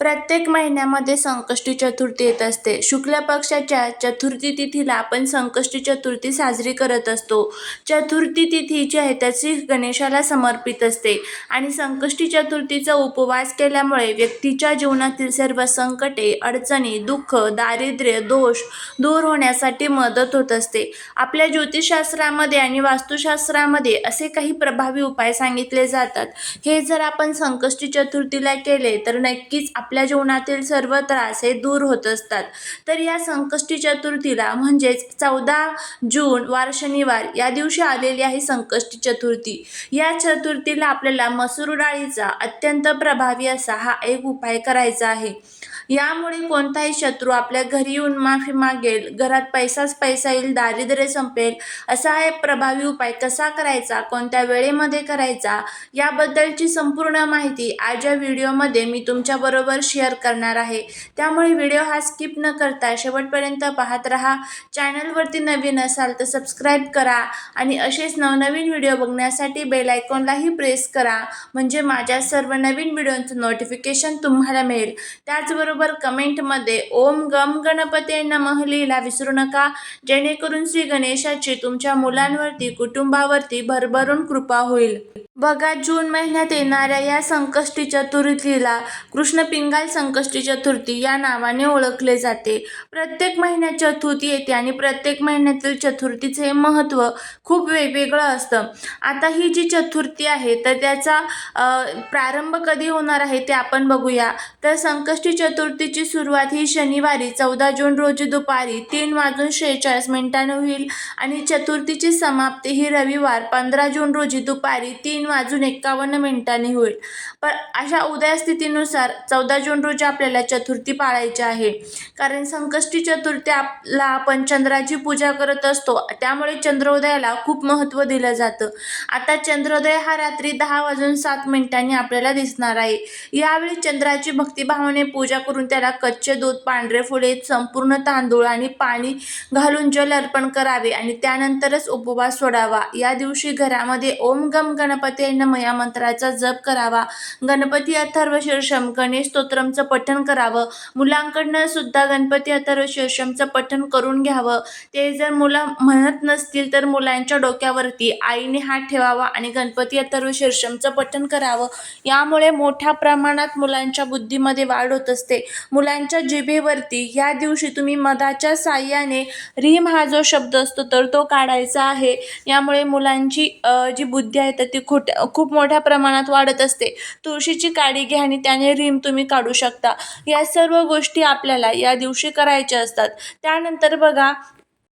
प्रत्येक महिन्यामध्ये संकष्टी चतुर्थी येत असते. शुक्ल पक्षाच्या चतुर्थी तिथीला आपण संकष्टी चतुर्थी साजरी करत असतो. चतुर्थी तिथी जी आहे त्याची गणेशाला समर्पित असते. आणि संकष्टी चतुर्थीचा उपवास केल्यामुळे व्यक्तीच्या जीवनातील सर्व संकटे अडचणी दुःख दारिद्र्य दोष दूर होण्यासाठी मदत होत असते. आपल्या ज्योतिषशास्त्रामध्ये आणि वास्तुशास्त्रामध्ये असे काही प्रभावी उपाय सांगितले जातात. हे जर आपण संकष्टी चतुर्थीला केले तर नक्कीच आपल्या जीवनातील सर्व त्रास हे दूर होत असतात. तर या संकष्टी चतुर्थीला म्हणजेच चौदा जून वार शनिवार या दिवशी आलेली आहे संकष्टी चतुर्थी. या चतुर्थीला आपल्याला मसूर डाळीचा अत्यंत प्रभावी असा हा एक उपाय करायचा आहे. यामुळे कोणताही शत्रू आपल्या घरी येऊन माफी मागेल घरात पैसाच पैसा येईल दारिद्र्य संपेल असा हा प्रभावी उपाय कसा करायचा कोणत्या वेळेमध्ये करायचा याबद्दलची संपूर्ण माहिती आज या व्हिडिओमध्ये मी तुमच्याबरोबर शेअर करणार आहे. त्यामुळे व्हिडिओ हा स्किप न करता शेवटपर्यंत पाहत राहा. चॅनलवरती नवीन असाल तर सबस्क्राईब करा आणि असेच नवनवीन व्हिडिओ बघण्यासाठी बेल आयकॉनलाही प्रेस करा. म्हणजे माझ्या सर्व नवीन व्हिडिओचं नोटिफिकेशन तुम्हाला मिळेल. त्याचबरोबर कमेंटमध्ये ओम गम गणपते नमः लिहिला विसरू नका. जेणेकरून श्री गणेशाची तुमच्या मुलांवरती कुटुंबावरती भरभरून कृपा होईल. बघा जून महिन्यात येणाऱ्या या संकष्टी चतुर्थीला कृष्ण पिंगाल संकष्टी चतुर्थी या नावाने ओळखले जाते. प्रत्येक महिन्यात चतुर्थी येते आणि प्रत्येक महिन्यातील चतुर्थीचे हे महत्त्व खूप वेगवेगळं असतं. आता ही जी चतुर्थी आहे तर त्याचा प्रारंभ कधी होणार आहे ते आपण बघूया. तर संकष्टी चतुर्थी चतुर्थीची सुरुवात ही शनिवारी चौदा जून रोजी दुपारी तीन वाजून शेहेचाळीस मिनिटांनी होईल आणि चतुर्थीची समाप्ती ही रविवार पंधरा जून रोजी दुपारी तीन वाजून एकावन्न मिनिटांनी होईल. पण अशा उदयस्थितीनुसार चौदा जून रोजी आपल्याला चतुर्थी पाळायची आहे. कारण संकष्टी चतुर्थी आपला आपण चंद्राची पूजा करत असतो त्यामुळे चंद्रोदयाला खूप महत्त्व दिलं जातं. आता चंद्रोदय हा रात्री दहा वाजून सात मिनिटांनी आपल्याला दिसणार आहे. यावेळी चंद्राची भक्तिभावाने पूजा करून त्याला कच्चे दूध पांढरे फुले संपूर्ण तांदूळ आणि पाणी घालून जल अर्पण करावे आणि त्यानंतरच उपवास सोडावा. या दिवशी घरामध्ये ओम गम गणपती नम या मंत्राचा जप करावा. गणपती अथर्व शीर्षम गणेश स्तोत्रमचं पठण करावं. मुलांकडनं सुद्धा गणपती अथर्व शीर्षमचं पठण करून घ्यावं. ते जर मुलं म्हणत नसतील तर मुलांच्या डोक्यावरती आईने हात ठेवावा आणि गणपती अथर्व शीर्षमचं पठण करावं. यामुळे मोठ्या प्रमाणात मुलांच्या बुद्धीमध्ये वाढ होत असते. मुलांच्या जिभेवरती या दिवशी तुम्ही मधाच्या साह्याने रीम हा जो शब्द असतो तर तो काढायचा आहे. यामुळे मुलांची जी बुद्धी आहे तर ती खोट खूप मोठ्या प्रमाणात वाढत असते. तुळशीची काडी घ्या आणि त्याने रीम तुम्ही काढू शकता. या सर्व गोष्टी आपल्याला या दिवशी करायच्या असतात. त्यानंतर बघा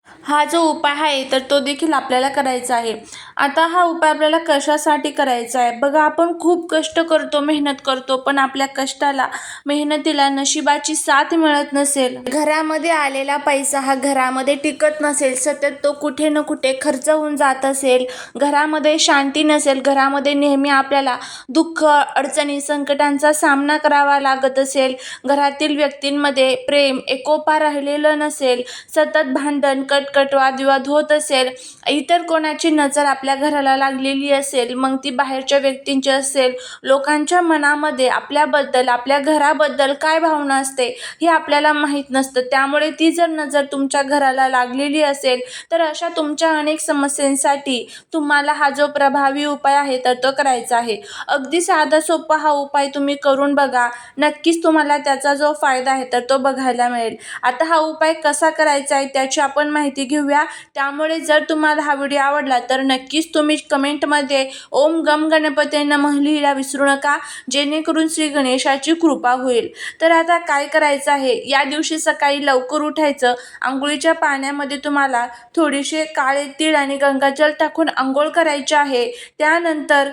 हा जो उपाय आहे तर तो देखील आपल्याला करायचा आहे. आता हा उपाय आपल्याला कशासाठी करायचा आहे? बघा आपण खूप कष्ट करतो मेहनत करतो पण आपल्या कष्टाला मेहनतीला नशिबाची साथ मिळत नसेल. घरामध्ये आलेला पैसा हा घरामध्ये टिकत नसेल. सतत तो कुठे न कुठे खर्च होऊन जात असेल. घरामध्ये शांती नसेल. घरामध्ये नेहमी आपल्याला दुःख अडचणी संकटांचा सामना करावा लागत असेल. घरातील व्यक्तींमध्ये प्रेम एकोपा राहिलेलं नसेल. सतत भांडण कटकट वादविवाद होत असेल इतर कोणाची नजर आपल्या घराला लागलेली असेल मग ती बाहेरच्या व्यक्तींची असेल लोकांच्या मनामध्ये आपल्याबद्दल आपल्या घराबद्दल काय भावना असते हे आपल्याला माहीत नसतं. त्यामुळे ती जर नजर तुमच्या घराला लागलेली असेल तर अशा तुमच्या अनेक समस्यांसाठी तुम्हाला हा जो प्रभावी उपाय आहे तर तो करायचा आहे. अगदी साधा सोपा हा उपाय तुम्ही करून बघा. नक्कीच तुम्हाला त्याचा जो फायदा आहे तर तो बघायला मिळेल. आता हा उपाय कसा करायचा आहे त्याची आपण माहिती माहिती घेऊया. त्यामुळे जर तुम्हाला हा व्हिडिओ आवडला तर नक्कीच तुम्ही कमेंटमध्ये ओम गम गणपती नमः लिहिला विसरू नका. जेणेकरून श्री गणेशाची कृपा होईल. तर आता काय करायचं आहे? या दिवशी सकाळी लवकर उठायचं. आंघोळीच्या पाण्यामध्ये तुम्हाला थोडेसे काळे तीळ आणि गंगाजल टाकून आंघोळ करायचे आहे. त्यानंतर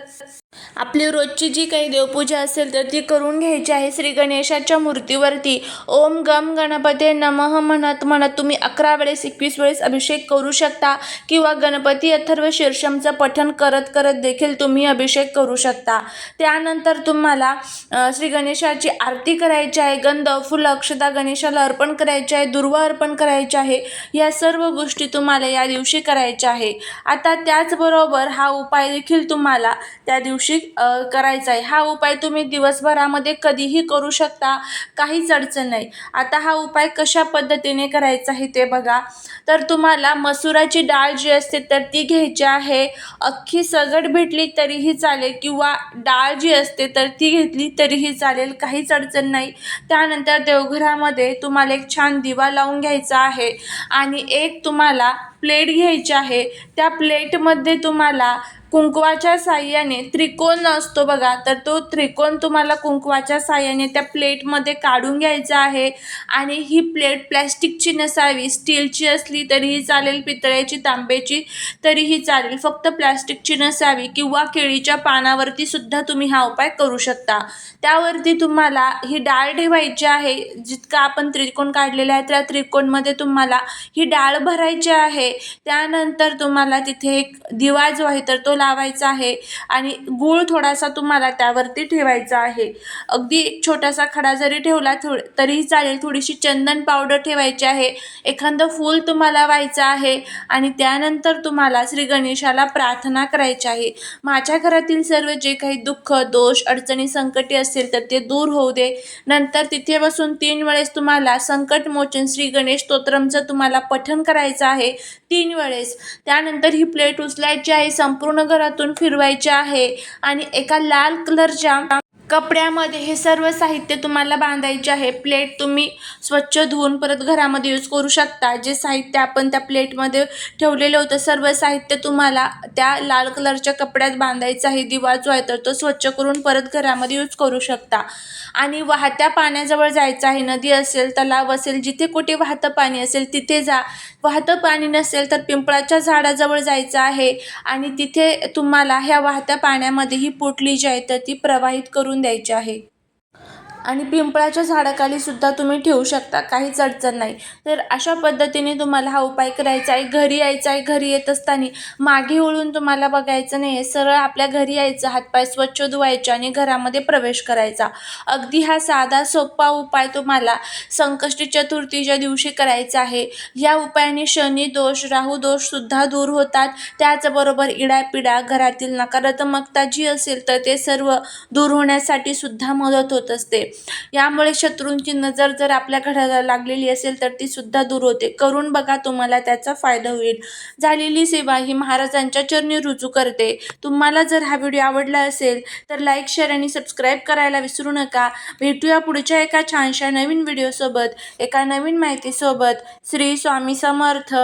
आपली रोजची जी काही देवपूजा असेल तर ती करून घ्यायची आहे. श्री गणेशाच्या मूर्तीवरती ओम गम गणपते नमः म्हणत म्हणत तुम्ही अकरा वेळेस एकवीस वेळेस अभिषेक करू शकता किंवा गणपती अथर्व शीर्षमचं पठण करत करत देखील तुम्ही अभिषेक करू शकता. त्यानंतर तुम्हाला श्री गणेशाची आरती करायची आहे. गंध फुलं अक्षता गणेशाला अर्पण करायचे आहे. दुर्वा अर्पण करायचे आहे. या सर्व गोष्टी तुम्हाला या दिवशी करायच्या आहे. आता त्याचबरोबर हा उपाय देखील तुम्हाला त्या दिवशी अ, करायचा आहे हा उपाय तुम्ही दिवसभरामध्ये कधीही करू शकता. काहीच अडचण नाही. आता हा उपाय कशा पद्धतीने करायचा आहे ते बघा. तर तुम्हाला मसुराची डाळ जी असते तर ती घ्यायची आहे. अख्खी सगट भेटली तरीही चालेल किंवा डाळ जी असते तर ती घेतली तरीही चालेल. काहीच अडचण नाही. त्यानंतर देवघरामध्ये तुम्हाला एक छान दिवा लावून घ्यायचा आहे आणि एक तुम्हाला प्लेट घ्यायची आहे. त्या प्लेटमध्ये तुम्हाला कुंकवाच्या साह्याने त्रिकोण असतो बघा. तर तो त्रिकोण तुम्हाला कुंकवाच्या साह्याने त्या प्लेटमध्ये काढून घ्यायचा आहे. आणि ही प्लेट प्लॅस्टिकची नसावी स्टीलची असली तरीही चालेल पितळ्याची तांब्याची तरीही चालेल. फक्त प्लॅस्टिकची नसावी किंवा केळीच्या पानावरती सुद्धा तुम्ही हा उपाय करू शकता. त्यावरती तुम्हाला ही डाळ ठेवायची आहे. जितका आपण त्रिकोण काढलेला आहे त्या त्रिकोणमध्ये तुम्हाला ही डाळ भरायची आहे. त्यानंतर तुम्हाला तिथे एक दिवा जो आहे तर तो लावायचा आहे आणि गूळ थोडासा तुम्हाला त्यावरती ठेवायचा आहे. अगदी छोटासा खडा जरी ठेवला थो तरीही चालेल. थोडीशी चंदन पावडर ठेवायची आहे. एखादं फूल तुम्हाला व्हायचं आहे आणि त्यानंतर तुम्हाला श्री गणेशाला प्रार्थना करायची आहे. माझ्या घरातील सर्व जे काही दुःख दोष अडचणी संकटे असेल तर ते दूर होऊ दे. नंतर तिथे बसून तीन वेळेस तुम्हाला संकटमोचन श्री गणेश स्तोत्रमचं तुम्हाला पठण करायचं आहे. तीन वेळेस. त्यानंतर ही प्लेट उचलायची आहे. संपूर्ण घरातून फिरवायचे आहे. आणि एका लाल कलरच्या कपड्यामध्ये हे सर्व साहित्य तुम्हाला बांधायचे आहे. प्लेट तुम्ही स्वच्छ धुवून परत घरामध्ये यूज करू शकता. जे साहित्य आपण त्या प्लेटमध्ये ठेवलेलं होतं सर्व साहित्य तुम्हाला त्या लाल कलरच्या कपड्यात बांधायचं आहे. दिवा जो आहे तर तो स्वच्छ करून परत घरामध्ये यूज करू शकता. आणि वाहत्या पाण्याजवळ जायचं आहे नदी असेल तलाव असेल जिथे कुठे वाहतं पाणी असेल तिथे जा. वाहतं पाणी नसेल तर पिंपळाच्या झाडाजवळ जायचं आहे. आणि तिथे तुम्हाला ह्या वाहत्या पाण्यामध्ये ही पोटली जी आहे तर ती प्रवाहित करून द्यायचे आहे. आणि पिंपळाच्या झाडाखाली सुद्धा तुम्ही ठेवू शकता काहीच अडचण नाही. तर अशा पद्धतीने तुम्हाला हा उपाय करायचा आहे. घरी यायचा आहे घरी येत असताना मागे वळून तुम्हाला बघायचं नाही आहे. सरळ आपल्या घरी यायचं हातपाय स्वच्छ धुवायचे आणि घरामध्ये प्रवेश करायचा. अगदी हा साधा सोपा उपाय तुम्हाला संकष्टी चतुर्थीच्या दिवशी करायचा आहे. या उपायाने शनी दोष राहू दोषसुद्धा दूर होतात. त्याचबरोबर इडापिडा घरातील नकारात्मकता जी असेल तर ते सर्व दूर होण्यासाठी सुद्धा मदत होत असते. यामुळे शत्रूंची नजर जर आपल्या घराला लागलेली असेल तर ती सुद्धा दूर होते. करून बघा तुम्हाला त्याचा फायदा होईल. झालेली सेवा ही महाराजांच्या चरणी रुजू करते. तुम्हाला जर हा व्हिडिओ आवडला असेल तर लाईक शेअर आणि सबस्क्राईब करायला विसरू नका. भेटूया पुढच्या एका छानशा नवीन व्हिडिओसोबत एका नवीन माहितीसोबत. श्री स्वामी समर्थ.